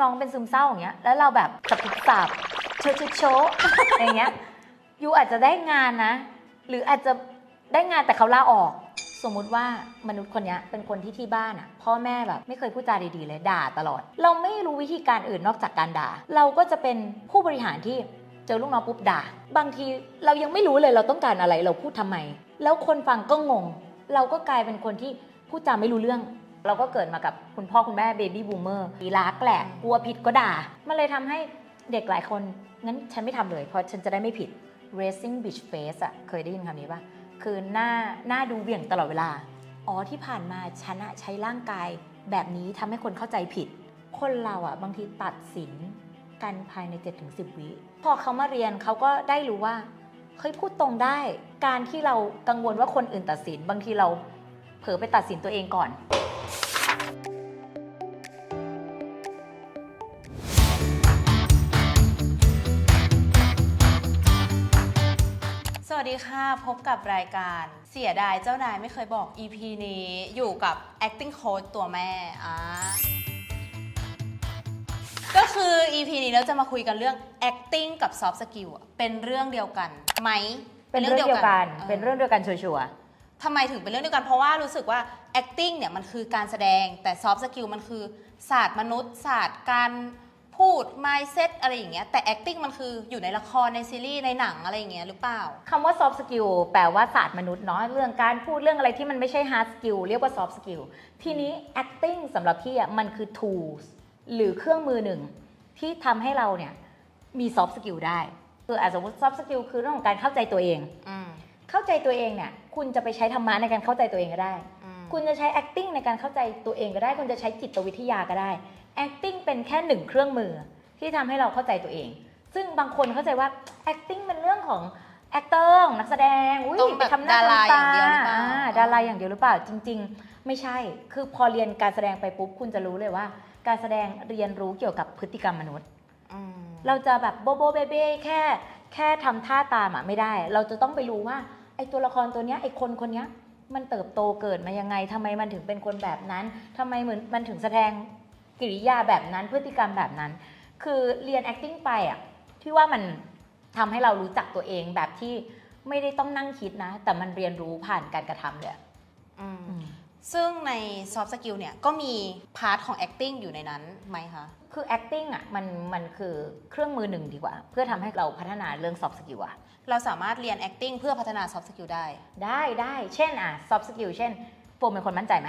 น้องเป็นซึมเศร้าอย่างเงี้ย แล้วเราแบบตะปุกสับโชะโชะโชะอย่างเงี้ยยูอาจจะได้งานนะ หรืออาจจะได้งานแต่เขาลาออก สมมุติว่ามนุษย์คนนี้เป็นคนที่ที่บ้านอะ พ่อแม่แบบไม่เคยพูดจาดีๆเลยด่าตลอด เราไม่รู้วิธีการอื่นนอกจากการด่า เราก็จะเป็นผู้บริหารที่เจอลูกน้องปุ๊บด่า บางทีเรายังไม่รู้เลยเราต้องการอะไรเราพูดทำไม แล้วคนฟังก็งง เราก็กลายเป็นคนที่พูดจาไม่รู้เรื่อง เราก็เกิดมากับคุณพ่อคุณแม่เบบี้บูมเมอร์อีรักแหละกลัวผิดก็ด่า มันเลยทำให้เด็กหลายคน งั้นฉันไม่ทำเลย เพราะฉันจะได้ไม่ผิด racing bitch face อะเคยได้ยินคำนี้ปะคือหน้าหน้าดูเหวี่ยงตลอดเวลา อ๋อที่ผ่านมาฉันอะใช้ร่างกายแบบนี้ทำให้คนเข้าใจผิด คนเราอะบางทีตัดสินกันภายใน 7-10 วิ พอเขามาเรียนเขาก็ได้รู้ว่าเฮ้ยพูดตรงได้ การที่เรากังวลว่าคนอื่นตัดสิน บางทีเราเผลอไปตัดสินตัวเองก่อน ดีค่ะ พบกับรายการเสียดายเจ้านายไม่เคยบอก EP นี้อยู่กับ acting coach ตัวแม่อ่าก็คือ EP นี้เราจะมาคุยกันเรื่อง acting กับ soft skill อะเป็นเรื่องเดียวกันไหมเป็นเรื่องเดียวกันออเป็นเรื่องเดียวกันชัวร์ทำไมถึงเป็นเรื่องเดียวกัน เพราะว่ารู้สึกว่า acting เนี่ยมันคือการแสดงแต่ soft skill มันคือศาสตร์มนุษย์ศาสตร์การ พูด mindset อะไรอย่างเงี้ยแต่ acting มันคืออยู่ในละครในซีรีส์ในหนังอะไรอย่างเงี้ยหรือเปล่าๆคำว่า soft skill แปลว่าศาสตร์มนุษย์เนาะเรื่องการพูดเรื่องอะไรที่มันไม่ใช่ hard skill เรียกว่า soft skill ทีนี้ acting สำหรับพี่อะมันคือ tools หรือเครื่องมือหนึ่ง ที่ทำให้เราเนี่ยมี soft skill ได้ คืออาจจะสมมติ soft skill คือเรื่องของการเข้าใจตัวเอง อืมเข้าใจตัวเองเนี่ยคุณจะไปใช้ธรรมะในการเข้าใจตัวเองก็ได้ อืม คุณจะใช้ acting ในการเข้าใจตัวเองก็ได้ คุณจะใช้จิตวิทยาก็ได้ acting เป็นแค่หนึ่งเครื่องมือที่ทำให้เราเข้าใจตัวเอง ซึ่งบางคนเข้าใจว่า acting เป็นเรื่องของ actor ของนักแสดงอุ้ยต้องแบบไปทำหน้าดาราทำตาอย่างเดียวหรือเปล่า อ่าดาราอย่างเดียวหรือเปล่าจริง ๆ ไม่ใช่ คือพอเรียนการแสดงไปปุ๊บคุณจะรู้เลยว่า การแสดงเรียนรู้เกี่ยวกับพฤติกรรมมนุษย์ อืม เราจะแบบโบโบเบเบ้แค่แค่ทำท่าตามอะไม่ได้ เราจะต้องไปรู้ว่าไอ้ตัวละครตัวเนี้ยไอ้คนคนเนี้ยมันเติบโตเกิดมายังไงทำไมมันถึงเป็นคนแบบนั้นทำไมเหมือนมันถึงแสดง กิริยาแบบนั้นพฤติกรรมแบบนั้น คือเรียน acting ไปอะที่ว่ามันทำให้เรารู้จักตัวเองแบบที่ไม่ได้ต้องนั่งคิดนะ แต่มันเรียนรู้ผ่านการกระทำเลยอะอืมอืมซึ่งใน soft skill เนี่ยก็มีพาร์ทของ acting อยู่ในนั้นไหมคะ คือ acting อะมันมันคือเครื่องมือหนึ่งดีกว่า เพื่อทำให้เราพัฒนาเรื่อง soft skill อะเราสามารถเรียน acting เพื่อพัฒนา soft skill ได้ ได้ได้ เช่นอะ soft skill เช่นโฟมเป็นคนมั่นใจไหม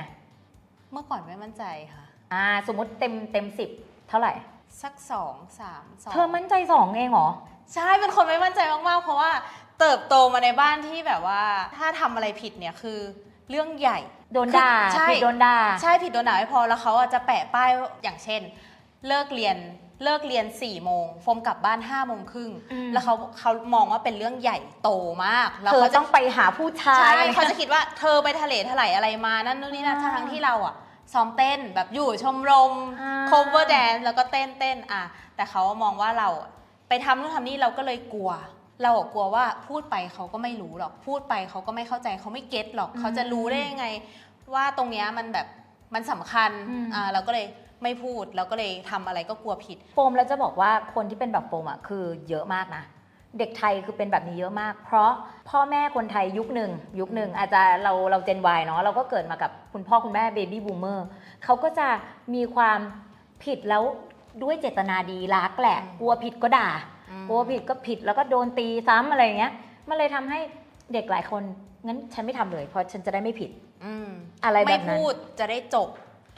เมื่อก่อนไม่มั่นใจค่ะ อ่าสมมติเต็มเต็มสิบเท่าไหร่ สักสองสามสองเธอมั่นใจสองเองเหรอ ใช่เป็นคนไม่มั่นใจมากๆ เพราะว่าเติบโตมาในบ้านที่แบบว่า ถ้าทำอะไรผิดเนี่ยคือเรื่องใหญ่ โดนด่าใช่ ผิดโดนด่า ใช่ผิดโดนด่าไม่พอแล้วเขาอะจะแปะป้ายอย่างเช่น เลิกเรียนเลิกเรียน4ี่โมงโฟมกลับบ้าน5้าโมงครึ่งอืม แล้วเขาเขามองว่าเป็นเรื่องใหญ่โตมากแล้วเธอเขาจะต้องไปหาผู้ชาย ใช่อะไรเขาจะคิดว่าเธอไปทะเลถลายอะไรมานั่นนู่นนี่นั่นอ่า ทั้งๆที่เราอะ ซ้อมเต้นแบบอยู่ชมรม อ่า cover dance แล้วก็เต้นเต้นอะแต่เขามองว่าเราอะไปทำนู่นทำนี่เราก็เลยกลัว เราอะกลัวว่าพูดไปเขาก็ไม่รู้หรอกพูดไปเขาก็ไม่เข้าใจเขาไม่เก็ตหรอกเขาจะรู้ได้ยังไง ว่าตรงเนี้ยมันแบบมันสำคัญอืม อ่าเราก็เลยไม่พูดเราก็เลยทำอะไรก็กลัวผิด โฟมแล้วจะบอกว่าคนที่เป็นแบบโฟมอะคือเยอะมากนะ เด็กไทยคือเป็นแบบนี้เยอะมาก เพราะพ่อแม่คนไทยยุคหนึ่งยุคหนึ่งอาจจะเราเราเจนวเนาะเราก็เกิดมากับคุณพ่อคุณแม่เบบี้บูมเมอร์เขาก็จะมีความผิดแล้วด้วยเจตนาดีรักแหละอืมกลัวผิดก็ด่ากลัวผิดก็ผิดแล้วก็โดนตีซ้ำอะไรอย่างเงี้ยมันเลยทำให้เด็กหลายคนงั้นฉันไม่ทำเลย เพราะฉันจะได้ไม่ผิดอืมอะไรแบไม่บนั้นพูดจะได้จบ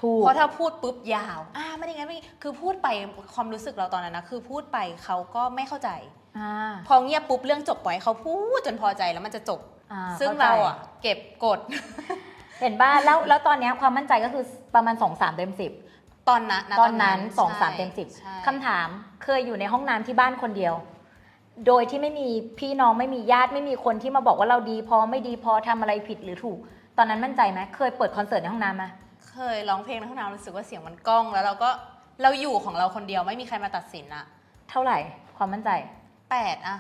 ถูกเพราะถ้าพูดปุ๊บยาวอ่าไม่ได้ไงไม่คือพูดไปความรู้สึกเราตอนนั้นนะคือพูดไปเขาก็ไม่เข้าใจอ่า พอเงียบปุ๊บเรื่องจบปล่อยให้เขาพูดจนพอใจแล้วมันจะจบอ่าซึ่งข้ใจเราอะเก็บกด เห็นบ้าแล้วแล้วตอนเนี้ยความมั่นใจก็คือประมาณ2 3เต็ม10ตอนนั้นนะตอนนั้น2ใช่3เต็มใช่10คำถามเคยอยู่ในห้องน้ำที่บ้านคนเดียว โดยที่ไม่มีพี่น้องไม่มีญาติไม่มีคนที่มาบอกว่าเราดีพอไม่ดีพอทำอะไรผิดหรือถูก ตอนนั้นมั่นใจไหมเคยเปิดคอนเสิร์ตในห้องน้ำไหมเคยร้องเพลงในห้องน้ำรู้สึกว่าเสียงมันก้อง แล้วเราก็เราอยู่ของเราคนเดียวไม่มีใครมาตัดสินอะเท่าไหร่ความมั่นใจ แปดอะ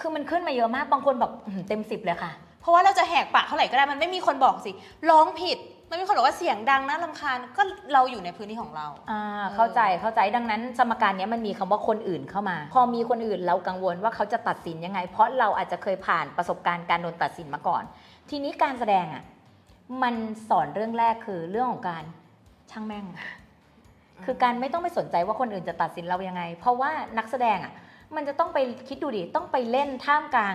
คือมันขึ้นมาเยอะมากบางคนบอกอื้อหือเต็ม10เลยค่ะ เพราะว่าเราจะแหกปากเท่าไหร่ก็ได้มันไม่มีคนบอกสิ ร้องผิด มันมีคนบอกว่าเสียงดังน่ารำคาญก็เราอยู่ในพื้นที่ของเรา อ่าเออเข้าใจเข้าใจดังนั้นสมการเนี้ยมันมีคำว่าคนอื่นเข้ามา พอมีคนอื่นเรากังวลว่าเขาจะตัดสินยังไง เพราะเราอาจจะเคยผ่านประสบการณ์การโดนตัดสินมาก่อน ทีนี้การแสดงอะมันสอนเรื่องแรกคือเรื่องของการช่างแม่ง คือการไม่ต้องไปสนใจว่าคนอื่นจะตัดสินเรายังไง เพราะว่านักแสดงอะ มันจะต้องไปคิดดูดิ ต้องไปเล่นท่ามกลาง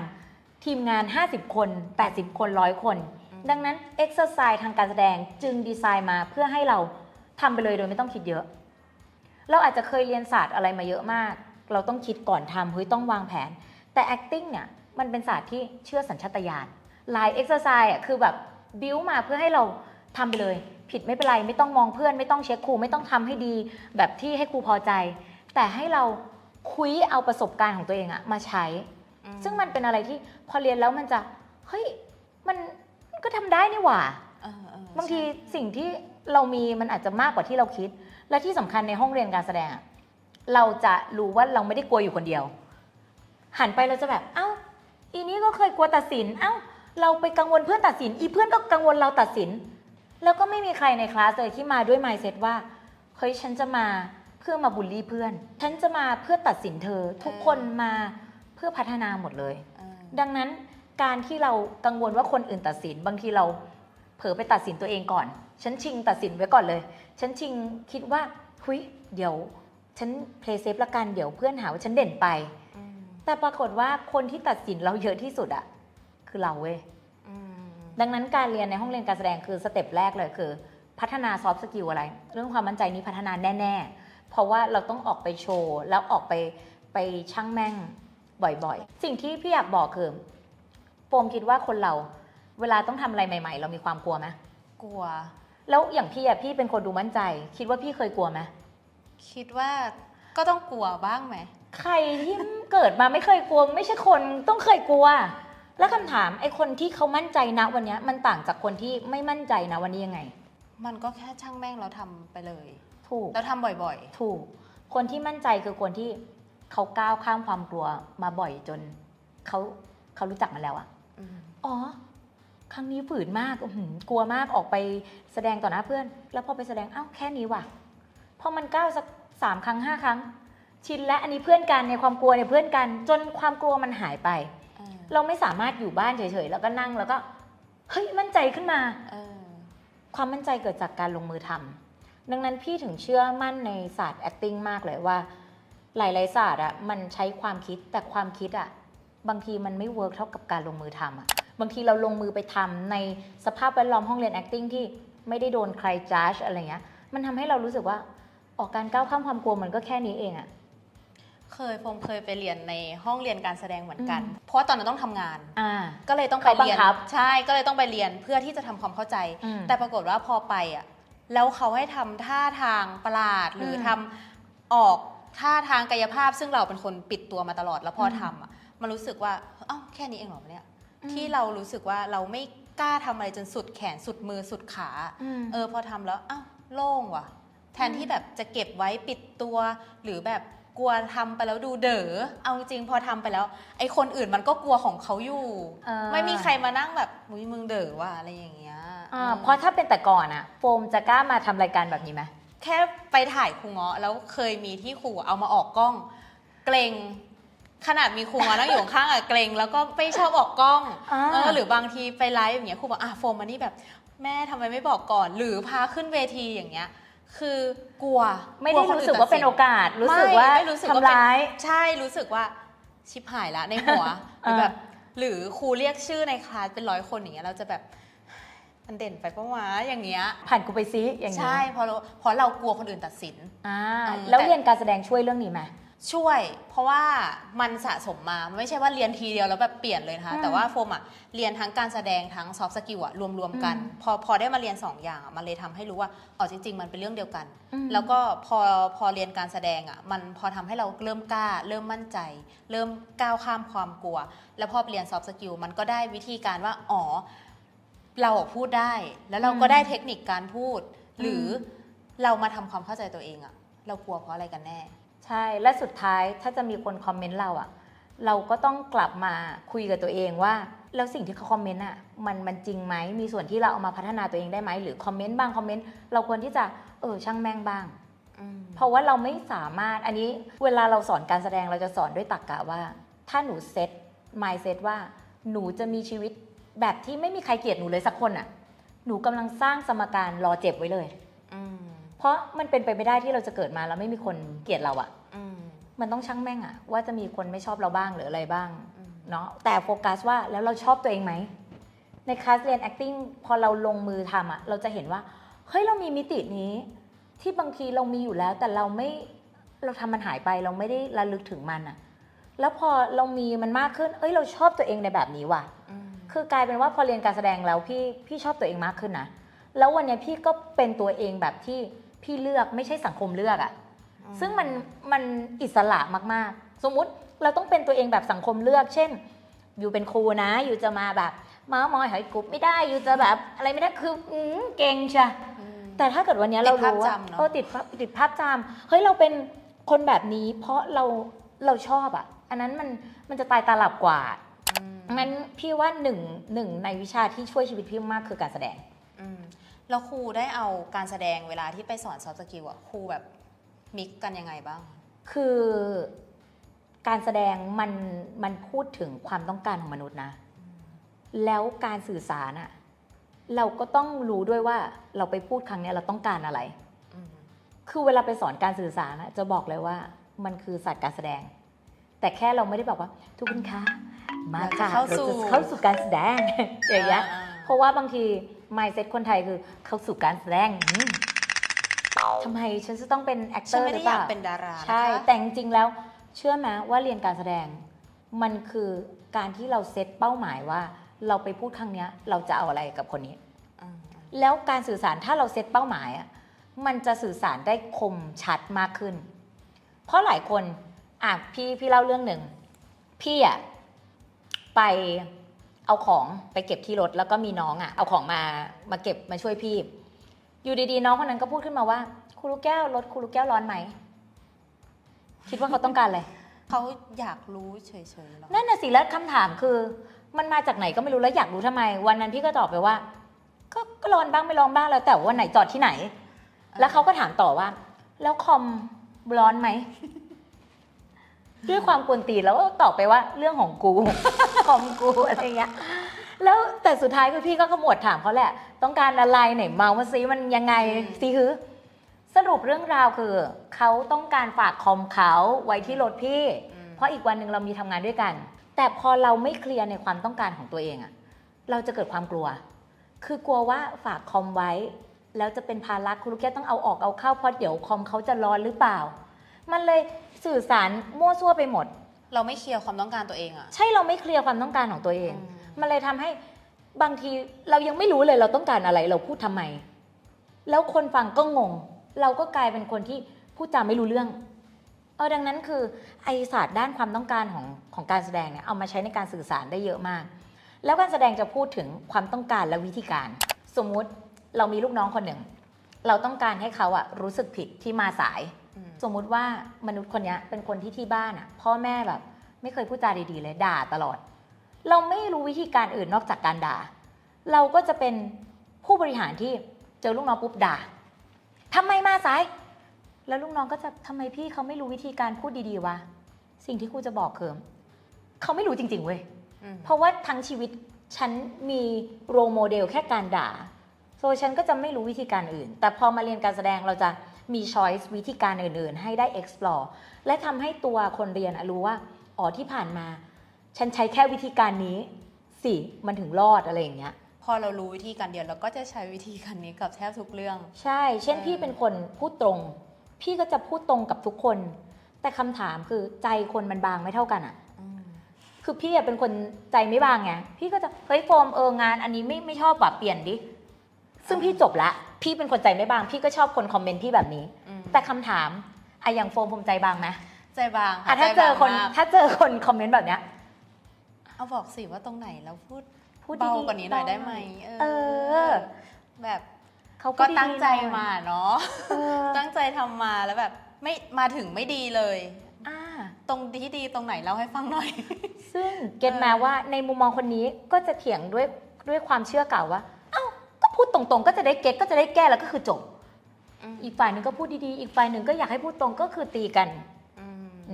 ทีมงาน 50 คน 80 คนร้อยคนอืมดังนั้นเอ็กซ์ไซส์ทางการแสดงจึงดีไซน์มาเพื่อให้เราทำไปเลยโดยไม่ต้องคิดเยอะ เราอาจจะเคยเรียนศาสตร์อะไรมาเยอะมาก เราต้องคิดก่อนทำเฮ้ยต้องวางแผน แต่ acting เนี่ยมันเป็นศาสตร์ที่เชื่อสัญชาตญาณลายเอ็กซ์ไซส์อะคือแบบบิวมาเพื่อให้เราทำไปเลย ผิดไม่เป็นไรไม่ต้องมองเพื่อน ไม่ต้องเช็คครูไม่ต้องทำให้ดี แบบที่ให้ครูพอใจ แต่ให้เรา คุยเอาประสบการณ์ของตัวเองอะมาใช้อืซึ่งมันเป็นอะไรที่พอเรียนแล้วมันจะเฮ้ยมันมันก็ทำได้นี่หว่าเออเออบางทีใช่สิ่งที่เรามีมันอาจจะมากกว่าที่เราคิด และที่สำคัญในห้องเรียนการแสดงอะเราจะรู้ว่าเราไม่ได้กลัวอยู่คนเดียว หันไปเราจะแบบ เอ้า อีนี้ก็เคยกลัวตัดสิน เอ้า เราไปกังวลเพื่อนตัดสิน อีเพื่อนก็กังวลเราตัดสิน แล้วก็ไม่มีใครในคลาสเลยที่มาด้วย mindset ว่า เฮ้ย ฉันจะมา เพื่อมาบูลลี่เพื่อน ฉันจะมาเพื่อตัดสินเธอ ทุกคนมาเพื่อพัฒนาหมดเลยเออดังนั้นการที่เรากังวลว่าคนอื่นตัดสิน บางทีเราเผลอไปตัดสินตัวเองก่อน ฉันชิงตัดสินไว้ก่อนเลย ฉันชิงคิดว่าหุยเดี๋ยว ฉันเพลย์เซฟละกันเดี๋ยวเพื่อนหาว่าฉันเด่นไปอืมแต่ปรากฏว่าคนที่ตัดสินเราเยอะที่สุดอะคือเราเว้ยอืมดังนั้นการเรียนในห้องเรียนการแสดงคือสเต็ปแรกเลยคือ พัฒนาซอฟต์สกิลอะไร เรื่องความมั่นใจนี้พัฒนาแน่ ๆ เพราะว่าเราต้องออกไปโชว์ แล้วออกไปไปช่างแม่งบ่อยๆ สิ่งที่พี่อยากบอกคือโฟมคิดว่าคนเราเวลาต้องทำอะไรใหม่ ๆ เรามีความกลัวไหมกลัว แล้วอย่างพี่อะพี่เป็นคนดูมั่นใจ คิดว่าพี่เคยกลัวไหมคิดว่าก็ต้องกลัวบ้างไหม ใครที่เกิดมาไม่เคยกลัว ไม่ใช่คนต้องเคยกลัว แล้วคำถามไอ้คนที่เขามั่นใจนะวันเนี้ยมันต่างจากคนที่ไม่มั่นใจนะวันนี้ยังไง มันก็แค่ช่างแม่งเราทำไปเลย ถูก แล้วทำบ่อยถูก คนที่มั่นใจคือคนที่เขาก้าวข้ามความกลัวมาบ่อยจนเขาเขารู้จักมันแล้วอะๆอืมอ๋อ ครั้งนี้ฝืนมากอื้อหือกลัวมากออกไปแสดงต่อหน้าเพื่อน แล้วพอไปแสดงอ้าวแค่นี้ว่ะพอมันก้าวสักสามครั้งห้าครั้ง ชินและอันนี้เพื่อนกันในความกลัวเนี่ยเพื่อนกัน จนความกลัวมันหายไป เออเราไม่สามารถอยู่บ้านเฉยๆ แล้วก็นั่งแล้วก็เฮ้ยมั่นใจขึ้นมา เออความมั่นใจเกิดจากการลงมือทำ ดังนั้นพี่ถึงเชื่อมั่นในศาสตร์ acting มากเลยว่า หลายๆศาสตร์อะมันใช้ความคิดแต่ความคิดอะบางทีมันไม่เวิร์กเท่ากับการลงมือทำอะบางทีเราลงมือไปทำในสภาพแวดล้อมห้องเรียน acting ที่ไม่ได้โดนใครจ้าชอะไรเงี้ย มันทำให้เรารู้สึกว่าออกการก้าวข้ามความกลัวมันก็แค่นี้เองอะเคยผมเคยไปเรียนในห้องเรียนการแสดงเหมือนกันอืมเพราะว่าตอนนั้นต้องทำงานอ่าก็เลยต้องไปเรียนเขาบังคับใช่ก็เลยต้องไปเรียนเพื่อที่จะทำความเข้าใจอืมแต่ปรากฏว่าพอไปอะ แล้วเขาให้ทำท่าทางประหลาด หรืออมทำออกท่าทางกายภาพ ซึ่งเราเป็นคนปิดตัวมาตลอดแล้วพออมทำอะมันรู้สึกว่าเอ้าแค่นี้เองเหรอเนี่ยอืม ที่เรารู้สึกว่าเราไม่กล้าทำอะไรจนสุดแขนสุดมือสุดขามเออพอทำแล้วอ้าวโล่งว่ะ แทนที่แบบจะเก็บไว้ปิดตัว หรือแบบกลัวทำไปแล้วดูเด๋อเอาจริงๆพอทำไปแล้ว ไอ้คนอื่นมันก็กลัวของเขาอยู่อ่าไม่มีใครมานั่งแบบมุ้ยมึงเด๋อว่ะอะไรอย่างเงี้ย อ่าอืมเพราะถ้าเป็นแต่ก่อนอะโฟมจะกล้ามาทำรายการแบบนี้ไหมแค่ไปถ่ายครูเงาะแล้วเคยมีที่ครูเอามาออกกล้อง เกรงขนาดมีครูเงาะนั่งอยู่ข้างๆอะเกรงแล้วก็ไม่ชอบออกกล้องอ่าเออหรือบางทีไปไลฟ์อย่างเงี้ยครูบอกอะโฟมมานี่แบบแม่ทำไมไม่บอกก่อน หรือพาขึ้นเวทีอย่างเงี้ย คือกลัวไม่ได้ลัคนรู้อื่สึกว่าเป็นโอกาส รู้สึกว่าไม่ไม่รู้สึกว่าเป็นทำร้าย ใช่รู้สึกว่าชิบหายละในหัวหรือแบบอ่าหรือครูเรียกชื่อในคลาสเป็นร้อยคนอย่างเงี้ยเราจะแบบ มันเด่นไปปะวะอย่างเงี้ยผ่านกูไปซิอย่างนี้ใช่เพราะเราเพราะเรากลัวคนอื่นตัดสินอ่าเออแล้วแต่เรียนการแสดงช่วยเรื่องนี้ไหมช่วย เพราะว่ามันสะสมมามันไม่ใช่ว่าเรียนทีเดียวแล้วแบบเปลี่ยนเลยนะคะอืมแต่ว่าโฟมอะเรียนทั้งการแสดงทั้งซอฟต์สกิลอะรวมๆกันอืมพอพอได้มาเรียนสองอย่างอะมันเลยทำให้รู้ว่าอ๋อจริง ๆ มันเป็นเรื่องเดียวกันอืมแล้วก็พอพอเรียนการแสดงอะมันพอทำให้เราเริ่มกล้า เริ่มมั่นใจ เริ่มก้าวข้ามความกลัว แล้วพอเรียนซอฟต์สกิลมันก็ได้วิธีการว่าอ๋อ เราอะพูดได้ แล้วเราก็ได้เทคนิคการพูด หรือเรามาทำความเข้าใจตัวเองอะเรากลัวเพราะอะไรกันแน่ ใช่ และสุดท้ายถ้าจะมีคนคอมเมนต์เราอะเราก็ต้องกลับมาคุยกับตัวเองว่า แล้วสิ่งที่เขาคอมเมนต์อะมันมันจริงไหมมีส่วนที่เราเอามาพัฒนาตัวเองได้ไหมหรือคอมเมนต์บางคอมเมนต์เราควรที่จะเออช่างแม่งบ้างอืมเพราะว่าเราไม่สามารถอันนี้เวลาเราสอนการแสดงเราจะสอนด้วยตรรกกะว่า ถ้าหนูเซต mindset ว่าหนูจะมีชีวิต แบบที่ไม่มีใครเกลียดหนูเลยสักคนอะ หนูกำลังสร้างสมการรอเจ็บไว้เลยอืมเพราะมันเป็นไปไม่ได้ที่เราจะเกิดมาแล้วไม่มีคนเกลียดเราอะอืมมันต้องช่างแม่งอะว่าจะมีคนไม่ชอบเราบ้างหรืออะไรบ้างอืมเนาะแต่โฟกัสว่าแล้วเราชอบตัวเองไหมในคลาสเรียน acting พอเราลงมือทำอะเราจะเห็นว่าเฮ้ยเรามีมิตินี้ ที่บางทีเรามีอยู่แล้ว แต่เราไม่เราทำมันหายไปเราไม่ได้ระลึกถึงมันอะแล้วพอเรามีมันมากขึ้น เอ้ยเราชอบตัวเองในแบบนี้ว่ะอืม คือกลายเป็นว่าพอเรียนการแสดงแล้วพี่พี่ชอบตัวเองมากขึ้นนะแล้ววันเนี้ยพี่ก็เป็นตัวเองแบบที่พี่เลือกไม่ใช่สังคมเลือกอะซึ่งมันมันอิสระมากๆ สมมุติเราต้องเป็นตัวเองแบบสังคมเลือก เช่น อยู่เป็นครูนะ อยู่จะมาแบบเมาส์มอยหอยกรุบไม่ได้ อยู่จะแบบอะไรไม่ได้คืออืมเก่งใช่อืมแต่ถ้าเกิดวันเนี้ยเราติดภาพรู้ว่าจำเนอะเออติดภาพติดภาพจำเฮ้ยเราเป็นคนแบบนี้ เพราะเราเราชอบอะ อันนั้นมันมันจะตายตาหลับกว่าอืม งั้นพี่ว่าหนึ่งหนึ่งในวิชาที่ช่วยชีวิตพี่มากคือการแสดงอืมแล้วครูได้เอาการแสดงเวลาที่ไปสอนซอฟต์สกิลอะครูแบบมิกกันยังไงบ้าง คือการแสดงมันมันพูดถึงความต้องการของมนุษย์นะ แล้วการสื่อสารอะเราก็ต้องรู้ด้วยว่าเราไปพูดครั้งเนี้ยเราต้องการอะไรอืมคือเวลาไปสอนการสื่อสารอะจะบอกเลยว่า มันคือศาสตร์การแสดง แต่แค่เราไม่ได้บอกว่า ทุกคนคะ มาค่ะเราเราจะเข้าสู่จะเข้าสู่การแสดงอย่างเงี้ยอ่าเพราะว่าบางที mindset คนไทยคือเข้าสู่การแสดงอืมทำไมฉันจะต้องเป็นฉัน actor ไม่หได้รือเปอยากล่าเป็นดารานะคะใช่แต่จริงๆแล้วเชื่อไหมว่าเรียนการแสดง มันคือการที่เราเซตเป้าหมายว่า เราไปพูดครั้งเนี้ยเราจะเอาอะไรกับคนนี้อืมแล้วการสื่อสารถ้าเราเซตเป้าหมายอะมันจะสื่อสารได้คมชัดมากขึ้น เพราะหลายคนอะพี่พี่เล่าเรื่องหนึ่งพี่อะ ไปเอาของไปเก็บที่รถแล้วก็มีน้องอะ เอาของมามาเก็บมาช่วยพี่ อยู่ดีๆ น้องคนนั้นก็พูดขึ้นมาว่าครูลูกแก้วรถครูลูกแก้วร้อนไหมคิดว่าเขาต้องการอะไรเขาอยากรู้เฉยๆหรอนั่นน่ะสิแล้วคำถามคือ มันมาจากไหนก็ไม่รู้แล้วอยากรู้ทำไม วันนั้นพี่ก็ตอบไปว่า ก็ก็ร้อนบ้างไม่ร้อนบ้างแล้ว แต่ว่าวันไหนจอดที่ไหน แล้วเขาก็ถามต่อว่า แล้วคอมร้อนไหม ด้วยความกวนตีนแล้วก็ตอบไปว่าเรื่องของกูคอมกูอะไรเงี้ย แล้วแต่สุดท้ายคือพี่ก็ขมวดถามเขาแหละ ต้องการอะไรไหนเมามาซิมันยังไงซิคือสรุปเรื่องราวคือเขาต้องการฝากคอมเขาไว้ที่รถพี่อืมเพราะอีกวันหนึ่งเรามีทำงานด้วยกัน แต่พอเราไม่เคลียร์ในความต้องการของตัวเองอะเราจะเกิดความกลัว คือกลัวว่าฝากคอมไว้ แล้วจะเป็นภาระครูลูกแก้วต้องเอาออกเอาเข้าเพราะเดี๋ยวคอมเขาจะร้อนหรือเปล่า มันเลย สื่อสารมั่วซั่วไปหมด เราไม่เคลียร์ความต้องการตัวเองอะใช่เราไม่เคลียร์ความต้องการของตัวเองอืมมันเลยทำให้บางทีเรายังไม่รู้เลยเราต้องการอะไรเราพูดทำไม แล้วคนฟังก็งง เราก็กลายเป็นคนที่พูดจาไม่รู้เรื่องเออดังนั้นคือไอศาสตร์ด้านความต้องการของของการแสดงเนี่ยเอามาใช้ในการสื่อสารได้เยอะมาก แล้วการแสดงจะพูดถึงความต้องการและวิธีการ สมมุติเรามีลูกน้องคนหนึ่ง เราต้องการให้เขาอะรู้สึกผิดที่มาสายอืม สมมุติว่ามนุษย์คนเนี้ยเป็นคนที่ที่บ้านอะพ่อแม่แบบ ไม่เคยพูดจาดีๆเลยด่าตลอด เราไม่รู้วิธีการอื่นนอกจากการด่า เราก็จะเป็นผู้บริหารที่เจอลูกน้องปุ๊บด่าทำไมมาสาย แล้วลูกน้องก็จะทำไมพี่เขาไม่รู้วิธีการพูดดีๆวะสิ่งที่ครูจะบอกคือเขาไม่รู้จริง ๆเว้ยอืมเพราะว่าทั้งชีวิตฉันมีโรโมเดลแค่การด่าโซฉันก็จะไม่รู้วิธีการอื่น แต่พอมาเรียนการแสดงเราจะ มีช้อยส์วิธีการอื่นๆ ให้ได้ explore และทำให้ตัวคนเรียนอะรู้ว่า อ๋อที่ผ่านมา ฉันใช้แค่วิธีการนี้ สิมันถึงรอดอะไรอย่างเงี้ย พอเรารู้วิธีการเดียวเราก็จะใช้วิธีการนี้กับแทบทุกเรื่อง ใช่ เช่นเออพี่เป็นคนพูดตรง พี่ก็จะพูดตรงกับทุกคน แต่คำถามคือใจคนมันบางไม่เท่ากันอะอืมคือพี่อะเป็นคนใจไม่บางไง พี่ก็จะ เฮ้ยโฟมเอองาน อันนี้ไม่ไม่ชอบแบบเปลี่ยนดิ ซึ่งพี่จบละ พี่เป็นคนใจไม่บาง พี่ก็ชอบคนคอมเมนต์พี่แบบนี้อืมแต่คำถามอะอย่างโฟมผมใจบางไหมใจบางอะค่ะถ้าเจอคนใจบางมากถ้าเจอคนคอมเมนต์แบบเนี้ยเอาบอกสิว่าตรงไหนเราพูดพูดเบาดีๆกว่านี้หน่อยได้ไหมเออ แบบเขาพูก็ดดีๆตั้งใจหน่อยมาเนาะเออตั้งใจทำมาแล้วแบบไม่มาถึงไม่ดีเลยอ่าตรงที่ดีตรงไหนเล่าให้ฟังหน่อย ซึ่งเก็ตมาว่าในมุมมองคนนี้ก็จะเถียงด้วยด้วยความเชื่อเก่าว่าเอ้าก็ พูดตรงๆ ก็จะได้เก็ตก็จะได้แก้แล้วก็คือจบ อีกฝ่ายหนึ่งก็พูดดีๆ อีกฝ่ายหนึ่งก็อยากให้พูดตรงก็คือตีกัน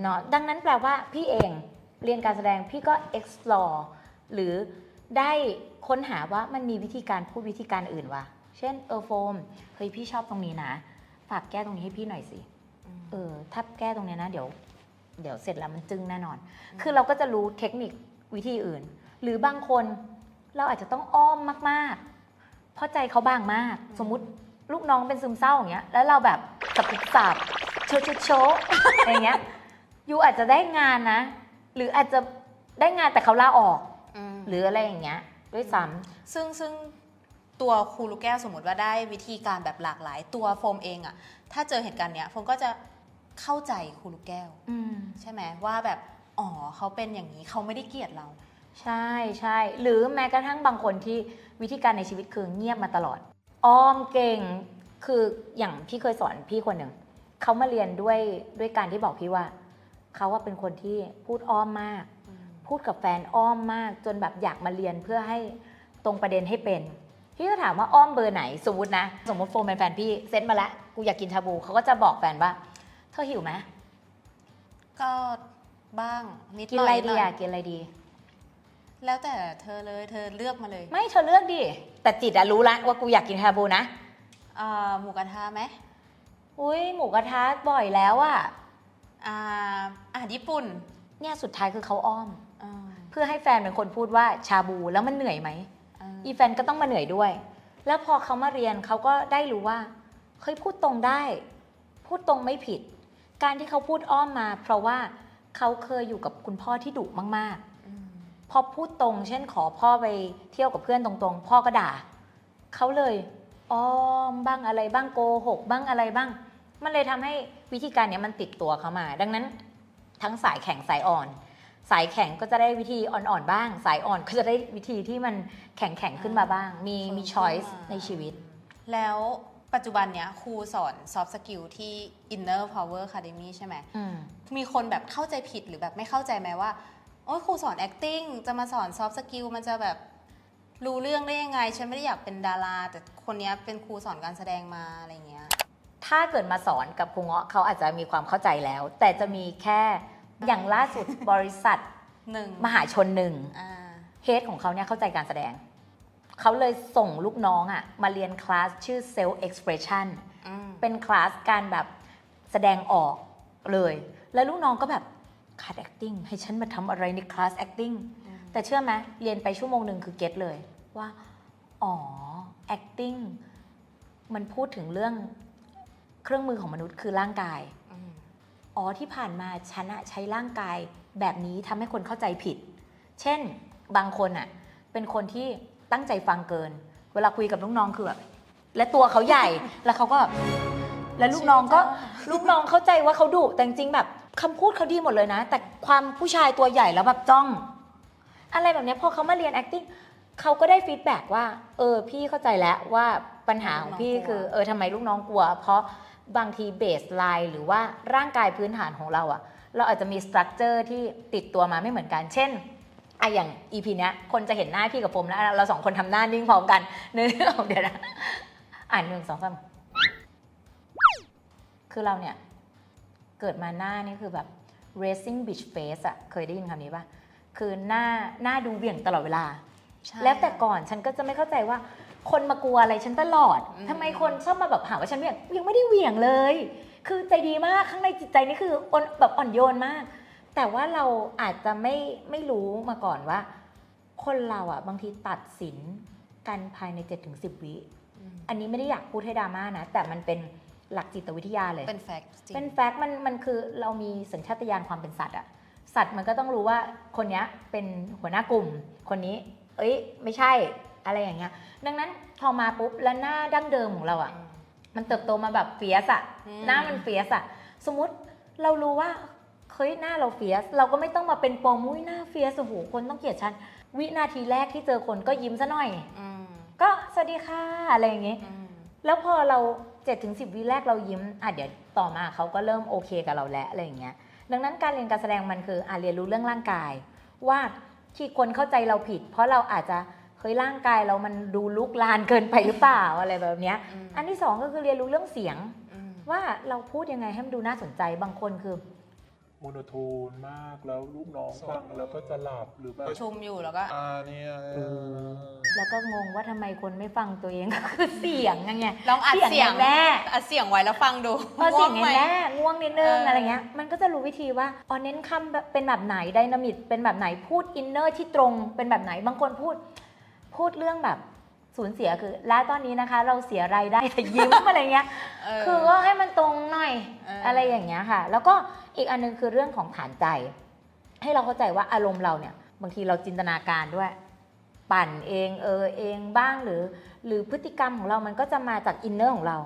เนาะดังนั้นแปลว่าพี่เองเรียนการแสดงพี่ก็ explore หรือได้ค้นหาว่ามันมีวิธีการพูดวิธีการอื่นวะเช่นเออโฟมเฮ้ยพี่ชอบตรงนี้นะ ฝากแก้ตรงนี้ให้พี่หน่อยสิเออถ้าแก้ตรงเนี้ยนะเดี๋ยว เดี๋ยวเสร็จแล้วมันจึ้งแน่นอน คือเราก็จะรู้เทคนิควิธีอื่น หรือบางคนเราอาจจะต้องอ้อมมากๆ เพราะใจเขาบางมาก สมมุติลูกน้องเป็นซึมเศร้าอย่างเงี้ย แล้วเราแบบสับสับโชว์โชว์โชว์อะไรเงี้ยยูอาจจะได้งานนะ หรืออาจจะได้งานแต่เขาลาออกหรืออะไรอย่างเงี้ย ด้วยซ้ซึ่งซึ่งตัวครูลูกแก้วสมมติว่าได้วิธีการแบบหลากหลาย ตัวโฟมเองอะถ้าเจอเหตุการณ์เนี้ยโฟมก็จะเข้าใจครูลูกแก้วำอืมใช่ไหมว่าแบบอ๋อเขาเป็นอย่างนี้เขาไม่ได้เกลียดเรา ใช่ใช่หรือแม้กระทั่งบางคนที่วิธีการในชีวิตคือเงียบมาตลอดอ้อมเก่งคืออย่างพี่เคยสอนพี่คนหนึ่งเขามาเรียนด้วยด้วยการที่บอกพี่ว่าเขาว่าเป็นคนที่พูดอ้อมมาก พูดกับแฟนอ้อมมาก จนแบบอยากมาเรียนเพื่อให้ตรงประเด็นให้เป็น พี่ก็ถามว่าอ้อมเบอร์ไหนสมมตินะ สมมติโฟมเป็นแฟนพี่เซ็ตมาแล้วกูอยากกินชาบูเขาก็จะบอกแฟนว่า เธอหิวไหมก็บ้างนิดกินหน่อะไรอยดีหน่อะอยกินอะไรดี แล้วแต่เธอเลยเธอเลือกมาเลยไม่เธอเลือกดิ แต่จิตอะรู้ละว่ากูอยากกินชาบูนะ อ่าหมูกระทะไหมอุ้ยหมูกระทะบ่อยแล้วอะอ่าอาหารญี่ปุ่นเนี่ยสุดท้ายคือเขาอ้อม อ่าเพื่อให้แฟนเป็นคนพูดว่าชาบูแล้วมันเหนื่อยไหม อ่าอีแฟนก็ต้องมาเหนื่อยด้วย แล้วพอเขามาเรียนเขาก็ได้รู้ว่าเฮ้ยพูดตรงได้ พูดตรงไม่ผิด การที่เขาพูดอ้อมมา เพราะว่าเขาเคยอยู่กับคุณพ่อที่ดุมากอืมๆ พอพูดตรง เช่นขอพ่อไปเที่ยวกับเพื่อนตรงๆ พ่อก็ด่าเขาเลยอ้อมบ้างอะไรบ้างโกหกบ้างอะไรบ้าง มันเลยทำให้วิธีการเนี้ยมันติดตัวเขามา ดังนั้นทั้งสายแข็งสายอ่อน สายแข็งก็จะได้วิธีอ่อนๆบ้าง สายอ่อนก็จะได้วิธีที่มันแข็งๆขึ้นมาบ้าง มีมีช้อยส์ในชีวิต แล้วปัจจุบันเนี้ยครูสอน soft skill ที่ Inner Power Academy ใช่ไหมอืมมีคนแบบเข้าใจผิดหรือแบบไม่เข้าใจไหมว่า โอ้ยครูสอน acting จะมาสอน soft skill มันจะแบบรู้เรื่องได้ยังไง ฉันไม่ได้อยากเป็นดารา แต่คนเนี้ยเป็นครูสอนการแสดงมาอะไรเงี้ย ถ้าเกิดมาสอนกับครูเงาะเขาอาจจะมีความเข้าใจแล้ว แต่จะมีแค่อย่างล่าสุดบริษัทหนึ่งมหาชนหนึ่งอ่าเฮดของเขาเนี่ยเข้าใจการแสดง เขาเลยส่งลูกน้องอะมาเรียนคลาสชื่อ self expression อืมเป็นคลาสการแบบแสดงออกเลย แล้วลูกน้องก็แบบ ขาด acting ให้ฉันมาทำอะไรในคลาส acting แต่เชื่อไหมเรียนไปชั่วโมงหนึ่งคือเก็ตเลยว่า อ๋อ acting มันพูดถึงเรื่องเครื่องมือของมนุษย์คือร่างกายอืมอ๋อที่ผ่านมาฉันอะใช้ร่างกายแบบนี้ทำให้คนเข้าใจผิด เช่นบางคนอะเป็นคนที่ตั้งใจฟังเกิน เวลาคุยกับลูกน้องคือแบบและตัวเขาใหญ่แล้วเขาก็แบบแล้วลูกน้องก็ลูกน้องเข้าใจว่าเขาดุแต่จริงๆแบบ คำพูดเขาดีหมดเลยนะ แต่ความผู้ชายตัวใหญ่แล้วแบบจ้อง อะไรแบบเนี้ยพอเขามาเรียน acting เขาก็ได้ฟีดแบ็กว่า เออ พี่เข้าใจแล้วว่าปัญหาของพี่คือ เออทำไมลูกน้องกลัว เพราะบางทีเบสไลน์หรือว่าร่างกายพื้นฐานของเราอะเราอาจจะมีสตรัคเจอร์ที่ติดตัวมาไม่เหมือนกัน เช่นอะอย่าง EP เนี้ยคนจะเห็นหน้าพี่กับผมแล้ว เราสองคนทำหน้านิ่งพร้อมกันเนื้อเดี๋ยวนะอ่านหนึ่งสองสามคือเราเนี่ยเกิดมาหน้านี่คือแบบ racing beach face อะเคยได้ยินคำนี้ปะคือหน้าหน้าดูเหวี่ยงตลอดเวลาใช่แล้วแต่ก่อนฉันก็จะไม่เข้าใจว่า คนมากลัวอะไรฉันตลอดอืมทำไมคนชอบมาแบบหาว่าฉันเหวี่ยงยังไม่ได้เหวี่ยงเลย คือใจดีมากข้างในจิตใจนี่คืออ่อนแบบอ่อนโยนมาก แต่ว่าเราอาจจะไม่ไม่รู้มาก่อนว่า คนเราอะบางทีตัดสินกันภายใน7-10วิอืมอันนี้ไม่ได้อยากพูดให้ดราม่านะ แต่มันเป็น หลักจิตวิทยาเลยเป็นแฟกต์จริงเป็นแฟกต์มันมันคือเรามีสัญชาตญาณความเป็นสัตว์อะสัตว์มันก็ต้องรู้ว่าคนเนี้ยเป็นหัวหน้ากลุ่ม คนนี้ เอ้ย ไม่ใช่อะไรอย่างเงี้ย ดังนั้นพอมาปุ๊บแล้วหน้าดั้งเดิมของเราอะมันเติบโตมาแบบเฟียสอะอืมหน้ามันเฟียสอะสมมติเรารู้ว่าเฮ้ยหน้าเราเฟียสเราก็ไม่ต้องมาเป็นปมมุ้ยหน้าเฟียสโอ้โหคนต้องเกลียดฉันวินาทีแรกที่เจอคนก็ยิ้มซะหน่อยอืมก็สวัสดีค่ะอะไรอย่างงี้อืมแล้วพอเรา 7จ็ถึงสิวิแรกเรายิ้มอะเดี๋ยวต่อมาเขาก็เริ่มโอเคกับเราแล้วอะไรอย่างเงี้ยดังนั้นการเรียนการแสดงมันคืออะเรียนรู้เรื่องร่างกาย ว่าที่คนเข้าใจเราผิด เพราะเราอาจจะเฮ้ยร่างกายเรามันดูลุกลานเกินไปหรือเปล่าอะไรแบบเนี้ยอืมอันที่สองก็คือเรียนรู้เรื่องเสียงอืมว่าเราพูดยังไงให้มันดูน่าสนใจบางคนคือ โมโนโทนมากแล้วลูกน้องฟังแล้วก็จะหลับหรือแบบชุมอยู่แล้วก็ อ่าเนี่ยเออแล้วก็งงว่าทำไมคนไม่ฟังตัวเอง ก็คือเสียงไงลองอัดเสียงแน่อัดเสียงไว้แล้วฟังดูพอเสียงง่วไหมแน่ง่วงนิดนึงเอออ อะไรเงี้ย มันก็จะรู้วิธีว่าอ๋อเน้นคำแบบเป็นแบบไหนไดนามิกเป็นแบบไหนพูดอินเนอร์ที่ตรงเป็นแบบไหนบางคนพูด พูดเรื่องแบบ สูญเสียคือและตอนนี้นะคะ เราเสียรายได้แต่ยิ้มอะไรเงี้ยเออคือว่าให้มันตรงหน่อยเออออะไรอย่างเงี้ยค่ะ แล้วก็อีกอันนึงคือเรื่องของฐานใจ ให้เราเข้าใจว่าอารมณ์เราเนี่ย บางทีเราจินตนาการด้วย ปั่นเองเออเองบ้างหรือ หรือพฤติกรรมของเรามันก็จะมาจากอินเนอร์ของเรา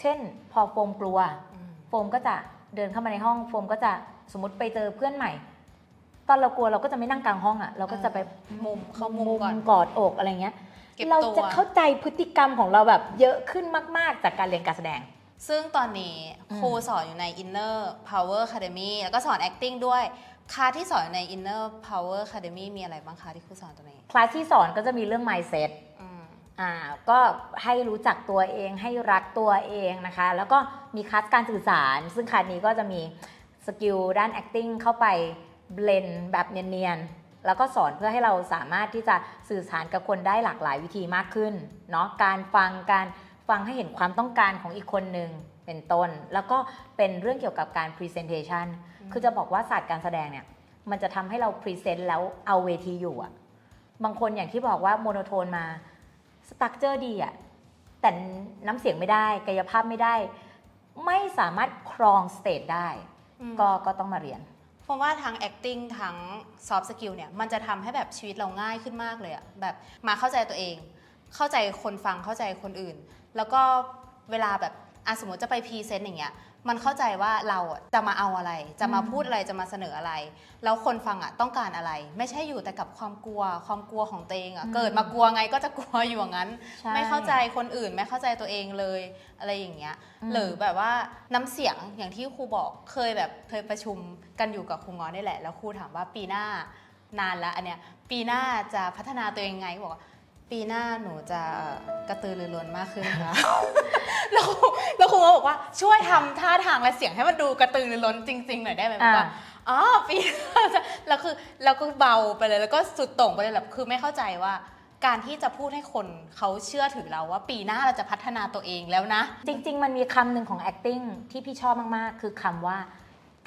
เช่น พอโฟมกลัวอืมโฟมก็จะเดินเข้ามาในห้องโฟมก็จะสมมติไปเจอเพื่อนใหม่ตอนเรากลัวเราก็จะไม่นั่งกลางห้องอะเราก็จะไปมุมเข้ามุมก่อนกอดอกอะไรเงี้ยเก็บเราตัว จะเข้าใจพฤติกรรมของเราแบบเยอะขึ้นมาก ๆ จากการเรียนการแสดง ซึ่งตอนนี้อืมครูสอนอยู่ใน Inner Power Academy แล้วก็สอน acting ด้วยคลาสที่สอนใน Inner Power Academy มีอะไรบ้างคะที่ครูสอนตัวนี้ คลาสที่สอนก็จะมีเรื่อง mindset อืม อ่าก็ให้รู้จักตัวเองให้รักตัวเองนะคะ แล้วก็มีคลาสการสื่อสาร ซึ่งคลาสนี้ก็จะมีสกิลด้าน acting เข้าไปเบลนแบบเนียนๆ แล้วก็สอนเพื่อให้เราสามารถที่จะสื่อสารกับคนได้หลากหลายวิธีมากขึ้นเนาะการฟังการฟังให้เห็นความต้องการของอีกคนหนึ่งเป็นต้น แล้วก็เป็นเรื่องเกี่ยวกับการ presentation อืมคือจะบอกว่าศาสตร์การแสดงเนี่ยมันจะทำให้เรา present แล้วเอาเวทีอยู่อะบางคนอย่างที่บอกว่าโมโนโทนมาสตั๊กเจอร์ดีอะแต่น้ำเสียงไม่ได้กายภาพไม่ได้ ไม่สามารถครองสเตจได้อืมก็ก็ต้องมาเรียน ผมว่าทั้ง acting ทั้ง soft skill เนี่ยมันจะทำให้แบบชีวิตเราง่ายขึ้นมากเลยอะแบบมาเข้าใจตัวเอง เข้าใจคนฟังเข้าใจคนอื่น แล้วก็เวลาแบบอะสมมติจะไปพรีเซนต์อย่างเงี้ย มันเข้าใจว่าเราอะจะมาเอาอะไร จะมาอืมพูดอะไรจะมาเสนออะไร แล้วคนฟังอะต้องการอะไร ไม่ใช่อยู่แต่กับความกลัว ความกลัวของตัวเองอะเกิดมากลัวไงก็จะกลัวอยู่อย่างนั้นใช่ไม่เข้าใจคนอื่นไม่เข้าใจตัวเองเลยอะไรอย่างเงี้ยอืมหรือแบบว่าน้ำเสียงอย่างที่ครูบอกเคยแบบเคยประชุมกันอยู่กับครูง้อนี่แหละ แล้วครูถามว่าปีหน้านานแล้วอันเนี้ยปีหน้าจะพัฒนาตัวเองไงบอกว่า ปีหน้าหนูจะกระตือรือร้นมากขึ้นค่ะ แล้วครูแล้วครูก็บอกว่าช่วยทำท่าทางและเสียงให้มันดูกระตือรือร้นจริง ๆ หน่อยได้ไหมบอกว่าอ๋อปีหน้าจะแล้วคือเราก็เบาไปเลยแล้วก็สุดโต่งไปเลยแบบคือไม่เข้าใจว่า การที่จะพูดให้คนเขาเชื่อถือเราว่า ปีหน้าเราจะพัฒนาตัวเองแล้วนะ จริง ๆ มันมีคำหนึ่งของ acting ที่พี่ชอบมาก ๆ คือคำว่า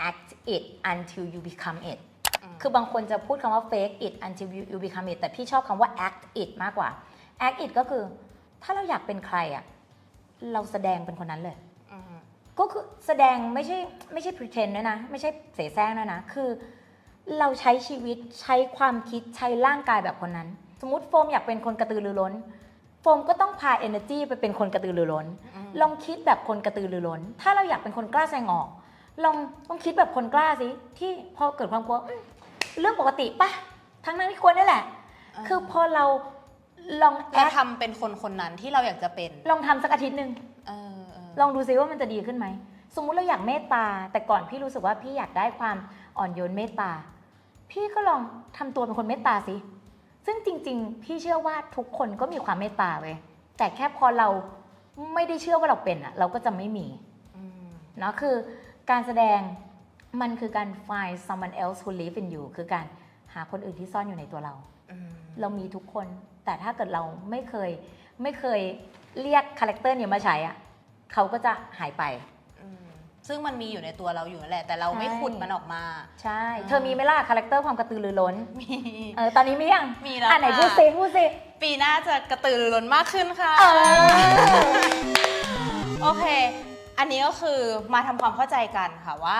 act it until you become it อืม คือบางคนจะพูดคำว่า fake it until you you become it แต่พี่ชอบคำว่า act it มากกว่า act it ก็คือถ้าเราอยากเป็นใครอะเราแสดงเป็นคนนั้นเลยอืมก็คือแสดงไม่ใช่ไม่ใช่ pretend ด้วยนะ ไม่ใช่เสแสร้งด้วยนะ คือเราใช้ชีวิตใช้ความคิดใช้ร่างกายแบบคนนั้น สมมติโฟมอยากเป็นคนกระตือรือร้น โฟมก็ต้องพา energy ไปเป็นคนกระตือรือร้นอืมลองคิดแบบคนกระตือรือร้น ถ้าเราอยากเป็นคนกล้าแสดงออกลองลองคิดแบบคนกล้าสิที่พอเกิดความกลัวอืม เรื่องปกติปะทั้งนั้นที่ควรนั่นแหละ คือพอเราลองแอเราดทำเป็นคนคนนั้นที่เราอยากจะเป็น ลองทำสักอาทิตย์หนึ่งเออเออลองดูซิว่ามันจะดีขึ้นไหม สมมุติเราอยากเมตตา แต่ก่อนพี่รู้สึกว่าพี่อยากได้ความอ่อนโยนเมตตา พี่ก็ลองทำตัวเป็นคนเมตตาสิ ซึ่งจริง ๆ พี่เชื่อว่าทุกคนก็มีความเมตตาเว้ย แต่แค่พอเราไม่ได้เชื่อว่าเราเป็นอะเราก็จะไม่มีอืมเนาะคือการแสดง มันคือการ find someone else who live in you คือการหาคนอื่นที่ซ่อนอยู่ในตัวเราอืมเรามีทุกคน แต่ถ้าเกิดเราไม่เคย ไม่เคยเรียกคาแรคเตอร์นี้มาใช้อะเขาก็จะหายไปอืมซึ่งมันมีอยู่ในตัวเราอยู่นั่นแหละ แต่เราไม่ใช่ขุดมันออกมา ใช่อ่าเธอมีไหมล่ะคาแรคเตอร์ความกระตือรือร้น มี เออ ตอนนี้มียัง มีแล้วอะไหนค่ะพูดซิพูดซิปีหน้าจะกระตือรือร้นมากขึ้นค่ะเออโอเค อันนี้ก็คือมาทำความเข้าใจกันค่ะว่า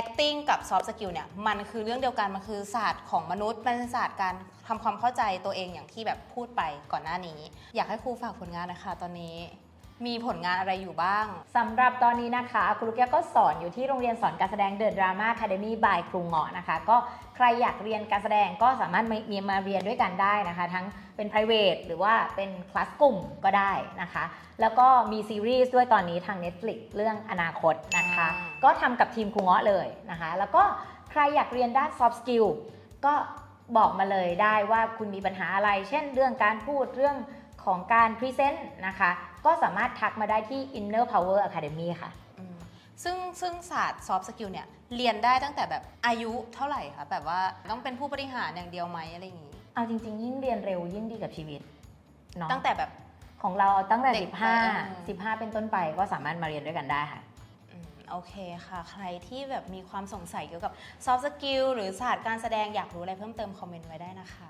acting กับ soft skill เนี่ยมันคือเรื่องเดียวกันมันคือศาสตร์ของมนุษย์มันเป็นศาสตร์การทำความเข้าใจตัวเองอย่างที่แบบพูดไปก่อนหน้านี้ อยากให้ครูฝากผลงานนะคะตอนนี้ มีผลงานอะไรอยู่บ้าง สำหรับตอนนี้นะคะ ครูลูกแก้วก็สอนอยู่ที่โรงเรียนสอนการแสดงเดอะดราม่าคาเดมี่บายครูเงาะนะคะ ก็ใครอยากเรียนการแสดงก็สามารถมามีมาเรียนด้วยกันได้นะคะ ทั้งเป็น p r i v a t หรือว่าเป็นคลาสกลุ่มก็ได้นะคะ แล้วก็มีซีรีส์ด้วยตอนนี้ทาง Netflix เรื่องอนาคตนะคะอ่าก็ทำกับทีมครูเงาะเลยนะคะ แล้วก็ใครอยากเรียนด้าน soft skill ก็บอกมาเลยได้ว่าคุณมีปัญหาอะไร เช่นเรื่องการพูดเรื่อง ของการพรีเซนต์นะคะ ก็สามารถทักมาได้ที่ Inner Power Academy ค่ะอืมซึ่งซึ่งศาสตร์ soft skill เนี่ย เรียนได้ตั้งแต่แบบอายุเท่าไหร่คะแบบว่าต้องเป็นผู้บริหารอย่างเดียวไหมอะไรอย่างงี้ เอาจริง ๆ ยิ่งเรียนเร็วยิ่งดีกับชีวิตเนาะตั้งแต่แบบของเราตั้งแต่ เด็กไปอ่า15 15 เป็นต้นไปก็สามารถมาเรียนด้วยกันได้ค่ะ อืมโอเคค่ะ ใครที่แบบมีความสงสัยเกี่ยวกับ soft skill หรือศาสตร์การแสดงอยากรู้อะไรเพิ่มเติมคอมเมนต์ไว้ได้นะคะ